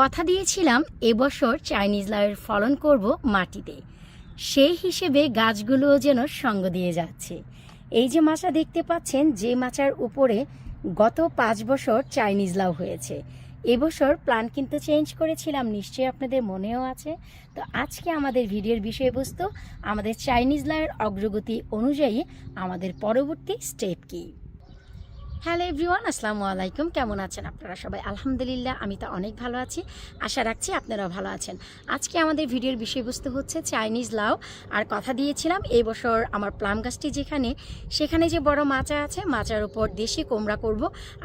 কথা দিয়েছিলাম, এবছর চাইনিজ লাউয়ের ফলন করব মাটিতে। সেই হিসেবে গাছগুলো যেন সঙ্গ দিয়ে যাচ্ছে। এই যে মাচা দেখতে পাচ্ছেন, যে মাচার উপরে গত পাঁচ বছর চাইনিজ লাউ হয়েছে। এবছর প্ল্যান কিন্তু চেঞ্জ করেছিলাম, নিশ্চয়ই আপনাদের মনেও আছে। তো আজকে আমাদের ভিডিওর বিষয়বস্তু, আমাদের চাইনিজ লাউয়ের অগ্রগতি অনুযায়ী আমাদের পরবর্তী স্টেপ কী? হ্যালো এভরিওয়ান, আসসালামু আলাইকুম। কেমন আছেন আপনারা সবাই? আলহামদুলিল্লাহ, আমি তো অনেক ভালো আছি। আশা রাখছি আপনারাও ভালো আছেন। আজকে আমাদের ভিডিওর বিষয়বস্তু হচ্ছে চাইনিজ লাউ। আর কথা দিয়েছিলাম, এই বছর আমার প্লাম গাছটি যেখানে, সেখানে যে বড় মাচা আছে, মাচার উপর দেশি কোমড়া করব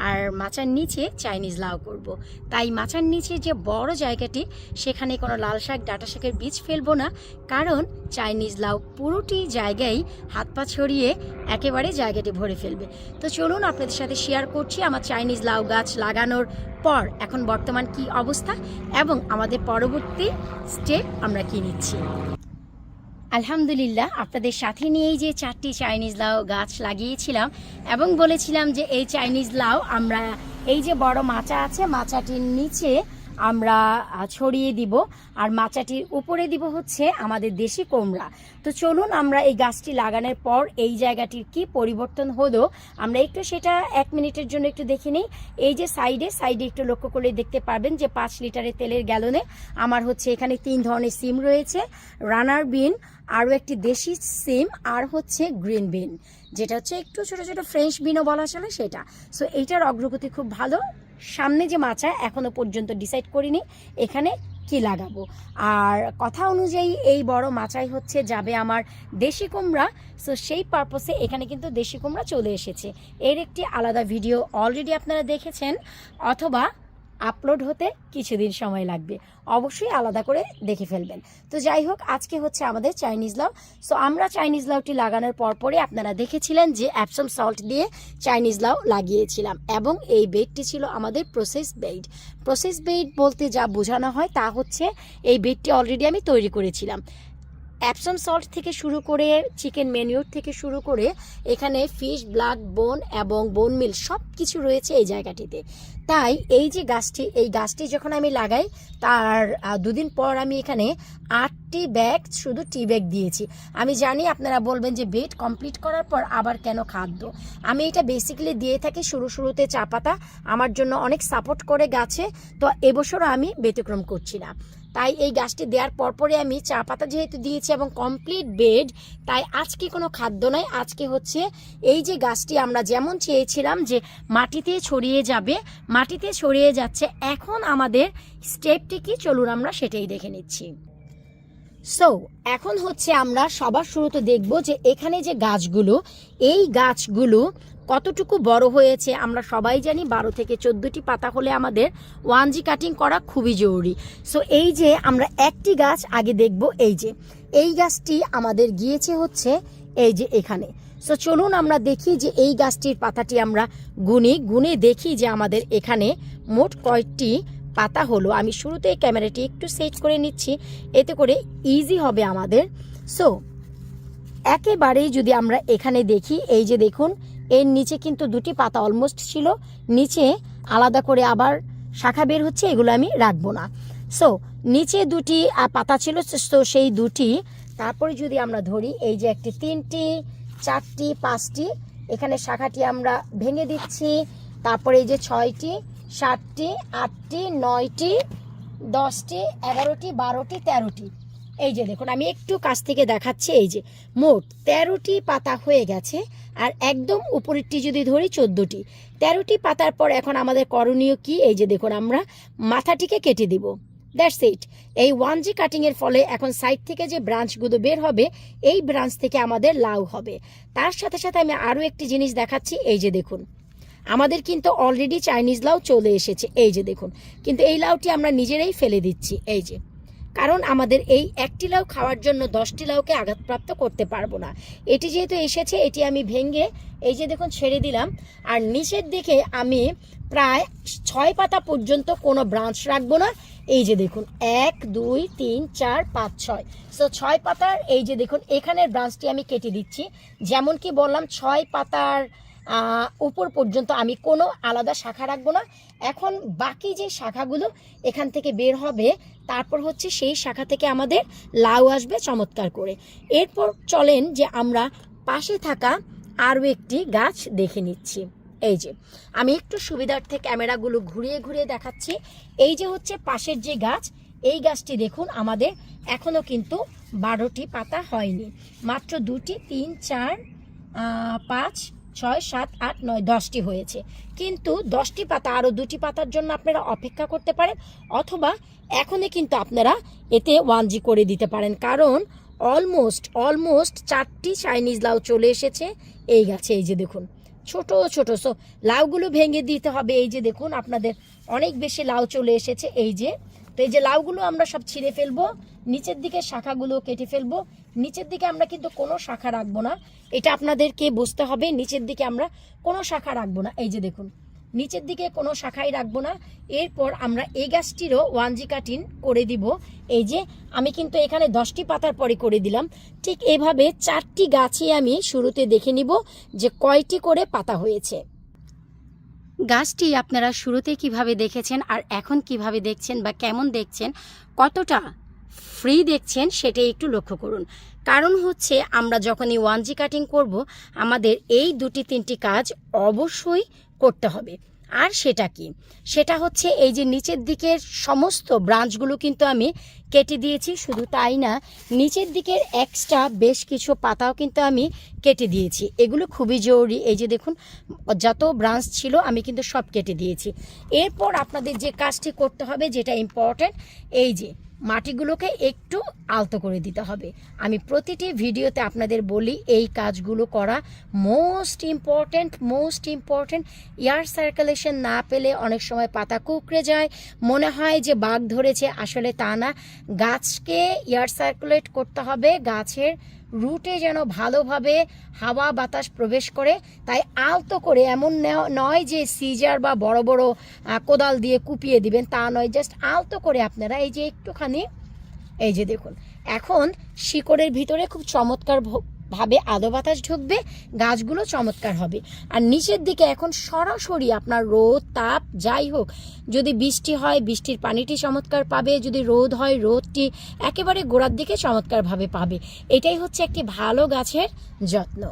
আর মাচার নিচে চাইনিজ লাউ করব। তাই মাচার নিচে যে বড় জায়গাটি, সেখানে কোনো লাল শাক, ডাটা শাকের বীজ ফেলব না। কারণ চাইনিজ লাউ পুরোটি জায়গায় হাত পা ছড়িয়ে একেবারে জায়গাটি ভরে ফেলবে। তো চলুন আপনাদের সাথে শেয়ার করছি আমার চাইনিজ লাউ গাছ লাগানোর পর এখন বর্তমান কি অবস্থা এবং আমাদের পরবর্তী স্টেপ আমরা কি নিচ্ছি। আলহামদুলিল্লাহ, আপনাদের সাথে নিয়েই যে চারটি চাইনিজ লাউ গাছ লাগিয়েছিলাম এবং বলেছিলাম যে এই চাইনিজ লাউ আমরা, এই যে বড় মাচা আছে, মাচাটির নিচে আমরা ছড়িয়ে দিব। আর মাচাটির উপরে দিব হচ্ছে আমাদের দেশি কোমড়া। তো চলুন আমরা এই গাছটি লাগানোর পর এই জায়গাটির কি পরিবর্তন হলো, আমরা একটু সেটা এক মিনিটের জন্য একটু দেখে নিই। এই যে সাইডে সাইডে একটু লক্ষ্য করলে দেখতে পারবেন যে পাঁচ লিটারের তেলের গ্যালনে আমার হচ্ছে এখানে তিন ধরনের সিম রয়েছে। রানার বিন, আরও একটি দেশি সিম, আর হচ্ছে গ্রিন বিন। যেটা হচ্ছে একটু ছোট ছোট ফ্রেঞ্চ বিনও বলা চলে সেটা। সো এইটার অগ্রগতি খুব ভালো। সামনে যে মাচা এখনও পর্যন্ত ডিসাইড করিনি, এখানে কি লাগাবো? আর কথা অনুযায়ী এই বড় মাচাই হচ্ছে যাবে আমার দেশি কুমড়া। সো সেই পারপসে এখানে কিন্তু দেশি কুমড়া চলে এসেছে। এর একটি আলাদা ভিডিও অলরেডি আপনারা দেখেছেন, অথবা আপলোড হতে কিছুদিন সময় লাগবে। অবশ্যই আলাদা করে দেখে ফেলবেন। তো যাই হোক, আজকে হচ্ছে আমাদের চাইনিজ লাউ সো আমরা চাইনিজ লাউটি লাগানোর পরপরই আপনারা দেখেছিলেন যে অ্যাপসম সল্ট দিয়ে চাইনিজ লাউ লাগিয়েছিলাম এবং এই বেডটি ছিল আমাদের প্রসেস বেড প্রসেস বেড বলতে যা বোঝানো হয় তা হচ্ছে এই বেডটি অলরেডি আমি তৈরি করেছিলাম। অ্যাপসম সল্ট থেকে শুরু করে চিকেন মেনিউর থেকে শুরু করে এখানে ফিশ ব্লাড বোন এবং বোন মিল সব কিছু রয়েছে এই জায়গাটিতে। তাই এই যে গাছটি, এই গাছটি যখন আমি লাগাই, তার দুদিন পর আমি এখানে আটটি ব্যাগ শুধু টি ব্যাগ দিয়েছি। আমি জানি আপনারা বলবেন যে বেড কমপ্লিট করার পর আবার কেন খাদ্য? আমি এটা বেসিক্যালি দিয়ে থাকি শুরু শুরুতে চা পাতা। আমার জন্য অনেক সাপোর্ট করে গাছে। তো এবছরও আমি ব্যতিক্রম করছি না। তাই এই গাছটি দেওয়ার পরপরে আমি চা পাতা যেহেতু দিয়েছি এবং কমপ্লিট বেড তাই আজকে কোনো খাদ্য নয়। আজকে হচ্ছে এই যে গাছটি আমরা যেমন চেয়েছিলাম যে মাটিতে ছড়িয়ে যাবে, মাটিতে ছড়িয়ে যাচ্ছে, এখন আমাদের স্টেপটি কি? চলুন আমরা সেটাই দেখে নিচ্ছি। সো এখন হচ্ছে আমরা সবার শুরুতে দেখব যে এখানে যে গাছগুলো, এই গাছগুলো কতটুকু বড় হয়েছে আমরা সবাই জানি, বারো থেকে চোদ্দোটি পাতা হলে আমাদের ওয়ান জি কাটিং করা খুবই জরুরি। সো এই যে আমরা একটি গাছ আগে দেখব, এই যে, এই গাছটি আমাদের গিয়েছে হচ্ছে এই যে এখানে। সো চলুন আমরা দেখি যে এই গাছটির পাতাটি আমরা গুনি, গুনে দেখি যে আমাদের এখানে মোট কয়েকটি পাতা হলো। আমি শুরুতে ক্যামেরাটি একটু সেট করে নিচ্ছি, এতে করে ইজি হবে আমাদের। সো একেবারেই যদি আমরা এখানে দেখি, এই যে দেখুন এর নিচে কিন্তু দুটি পাতা অলমোস্ট ছিল। নিচে আলাদা করে আবার শাখা বের হচ্ছে, এগুলো আমি রাখব না। সো নিচে দুটি পাতা ছিল তো সেই দুটি। তারপরে যদি আমরা ধরি, এই যে একটি, তিনটি, চারটি, পাঁচটি, এখানে শাখাটি আমরা ভেঙে দিচ্ছি। তারপরে এই যে ছয়টি, সাতটি, আটটি, নয়টি, দশটি, এগারোটি, বারোটি, তেরোটি। এই যে দেখুন, আমি একটু কাছ থেকে দেখাচ্ছি, এই যে মোট তেরোটি পাতা হয়ে গেছে, আর একদম উপরেরটি যদি ধরি, চোদ্দোটি। তেরোটি পাতার পর এখন আমাদের করণীয় কি? এই যে দেখুন, আমরা মাথাটিকে কেটে দিব। দ্যাটস ইট এই ওয়ান জি কাটিংয়ের ফলে এখন সাইড থেকে যে ব্রাঞ্চগুলো বের হবে, এই ব্রাঞ্চ থেকে আমাদের লাউ হবে। তার সাথে সাথে আমি আরও একটি জিনিস দেখাচ্ছি, এই যে দেখুন। আমাদের কিন্তু অলরেডি চাইনিজ লাউ চলে এসেছে, এই যে দেখুন। কিন্তু এই লাউটি আমরা নিজেরাই ফেলে দিচ্ছি, এই যে। কারণ আমাদের এই একটি লাউ খাওয়ার জন্য দশটি লাউকে আঘাতপ্রাপ্ত করতে পারব না। এটি যেহেতু এসেছে, এটি আমি ভেঙে এই যে দেখুন ছেড়ে দিলাম, আর নিচের দিকে আমি প্রায় ছয় পাতা পর্যন্ত কোনো ব্রাঞ্চ রাখব না। এই যে দেখুন, এক, দুই, তিন, চার, পাঁচ, ছয়। সো ছয় পাতার এই যে দেখুন, এখানের ব্রাঞ্চটি আমি কেটে দিচ্ছি। যেমন কি বললাম, ছয় পাতার উপর পর্যন্ত আমি কোনো আলাদা শাখা রাখব না। এখন বাকি যে শাখাগুলো এখান থেকে বের হবে তারপর হচ্ছে সেই শাখা থেকে আমাদের লাউ আসবে চমৎকার করে। এরপর চলেন যে আমরা পাশে থাকা আরও একটি গাছ দেখে নিচ্ছি। এই যে, আমি একটু সুবিধার্থে ক্যামেরাগুলো ঘুরিয়ে ঘুরিয়ে দেখাচ্ছি। এই যে হচ্ছে পাশের যে গাছ, এই গাছটি দেখুন, আমাদের এখনও কিন্তু বারোটি পাতা হয়নি। মাত্র দুটি, তিন, চার পাঁচ ছয়, সাত, আট, নয়, দশটি হয়েছে। কিন্তু দশটি পাতা আরও দুটি পাতার জন্য আপনারা অপেক্ষা করতে পারেন অথবা এখনই কিন্তু আপনারা এতে ওয়ান জি করে দিতে পারেন। কারণ অলমোস্ট অলমোস্ট চারটি চাইনিজ লাউ চলে এসেছে। এই গাছে, এই যে দেখুন, ছোট ছোট। সো লাউগুলো ভেঙে দিতে হবে। এই যে দেখুন, আপনাদের অনেক বেশি লাউ চলে এসেছে। এই যে তো এই যে লাউগুলো আমরা সব ছিঁড়ে ফেলব, নিচের দিকে শাখাগুলো কেটে ফেলব। নিচের দিকে আমরা কিন্তু কোনো শাখা রাখব না। এটা আপনাদেরকে বুঝতে হবে, নিচের দিকে আমরা কোনো শাখা রাখব না। এই যে দেখুন, নিচের দিকে কোনো শাখাই রাখব না। এরপর আমরা এই গাছটিরও ওয়ান জি কাটিং করে দিব। এই যে আমি কিন্তু এখানে দশটি পাতার পরে করে দিলাম। ঠিক এভাবে চারটি গাছই আমি শুরুতে দেখে নিব যে কয়টি করে পাতা হয়েছে। গাছটি আপনারা শুরুতে কীভাবে দেখেছেন আর এখন কীভাবে দেখছেন বা কেমন দেখছেন, কতটা ফ্রি দেখছেন সেটাই একটু লক্ষ্য করুন। কারণ হচ্ছে আমরা যখনই ওয়ান জি কাটিং করব, আমাদের এই দুটি তিনটি কাজ অবশ্যই করতে হবে। আর সেটা কি? সেটা হচ্ছে এই যে নিচের দিকের সমস্ত ব্রাঞ্চগুলো কিন্তু আমি কেটে দিয়েছি, শুধু তাই না, নিচের দিকের এক্সট্রা বেশ কিছু পাতাও কিন্তু আমি কেটে দিয়েছি। এগুলো খুবই জরুরি। এই যে দেখুন, যত ব্রাঞ্চ ছিল আমি কিন্তু সব কেটে দিয়েছি। এরপর আপনাদের যে কাজটি করতে হবে, যেটা ইম্পর্ট্যান্ট এই যে মাটিগুলোকে একটু আলতো করে দিতে হবে। আমি প্রতিটি ভিডিওতে আপনাদের বলি, এই কাজগুলো করা most important most important air circulation না পেলে অনেক সময় পাতা কুকড়ে যায়। মনে হয় যে বাঘ ধরেছে, আসলে তা না। গাছকে এয়ার সার্কুলেট করতে হবে, গাছের রুটে যেন ভালোভাবে হাওয়া বাতাস প্রবেশ করে, তাই আলতো করে এমন নয় যে সিজার বা বড় বড় কোদাল দিয়ে কুপিয়ে দিবেন, তা নয়, জাস্ট আলতো করে আপনারা এই যে একটুখানি, এই যে দেখুন, এখন শিকড়ের ভিতরে খুব চমৎকার ভাবে আলো বাতাস ঢুকবে, গাছগুলো চমৎকার হবে। আর নিচের দিকে এখন সরাসরি আপনার রোদ, তাপ, যাই হোক, যদি বৃষ্টি হয়, বৃষ্টির পানিটি চমৎকার পাবে, যদি রোদ হয়, রোদটি একেবারে গোড়ার দিকে চমৎকারভাবে পাবে। এটাই হচ্ছে একটি ভালো গাছের যত্ন।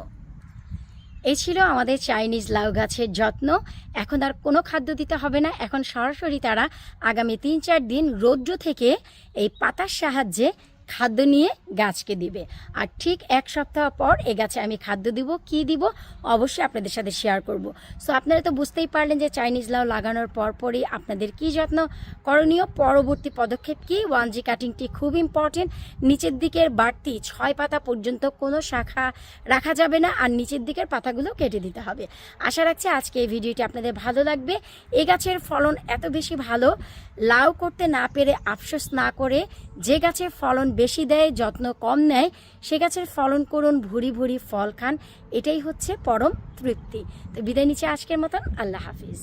এই ছিল আমাদের চাইনিজ লাউ গাছের যত্ন। এখন আর কোনো খাদ্য দিতে হবে না। এখন সরাসরি তারা আগামী তিন চার দিন রৌদ্র থেকে এই পাতার সাহায্যে খাদ্য নিয়ে গাছকে দিবে। আর ঠিক এক সপ্তাহ পর এ গাছে আমি খাদ্য দিব, কি দিব অবশ্যই আপনাদের সাথে শেয়ার করব। সো আপনারা তো বুঝতেই পারলেন যে চাইনিজ লাউ লাগানোর পরপরই আপনাদের কি যত্ন করণীয়, পরবর্তী পদক্ষেপ কি? ওয়ান জি কাটিংটি খুব ইম্পর্টেন্ট নিচের দিকের বাড়তি ছয় পাতা পর্যন্ত কোনো শাখা রাখা যাবে না, আর নিচের দিকের পাতাগুলো কেটে দিতে হবে। আশা রাখছি আজকে এই ভিডিওটি আপনাদের ভালো লাগবে। এ গাছের ফলন এত বেশি ভালো, লাউ করতে না পেরে আফসোস না করে যে গাছের ফলন বেশি দেয়, যত্ন কম নেয়, সে গাছের ফলন করুন ভুরি ভুরি ফল খান, এটাই হচ্ছে পরম তৃপ্তি। তো বিদায় নিচ্ছে আজকের মতন, আল্লাহ হাফিজ।